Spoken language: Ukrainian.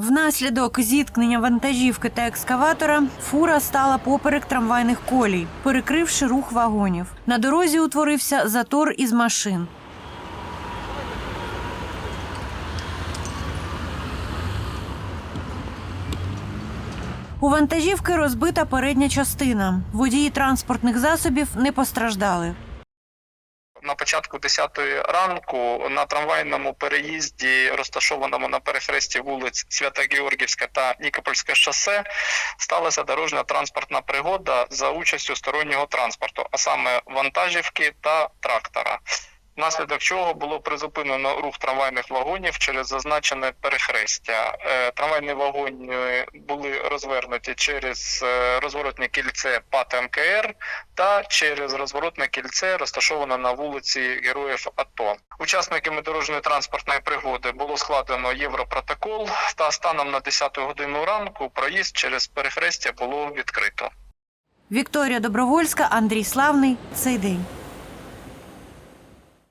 Внаслідок зіткнення вантажівки та екскаватора фура стала поперек трамвайних колій, перекривши рух вагонів. На дорозі утворився затор із машин. У вантажівки розбита передня частина. Водії транспортних засобів не постраждали. На початку 10 ранку на трамвайному переїзді, розташованому на перехресті вулиць Свята Георгівська та Нікопольське шосе, сталася дорожня транспортна пригода за участю стороннього транспорту, а саме вантажівки та трактора. Внаслідок чого було призупинено рух трамвайних вагонів через зазначене перехрестя. Е, Трамвайні вагони були розвернуті через е, розворотне кільце ПАТ МКР та через розворотне кільце, розташоване на вулиці Героїв АТО. Учасниками дорожньої транспортної пригоди було складено європротокол, та станом на 10 годину ранку проїзд через перехрестя було відкрито. Вікторія Добровольська, Андрій Славний. Цей день.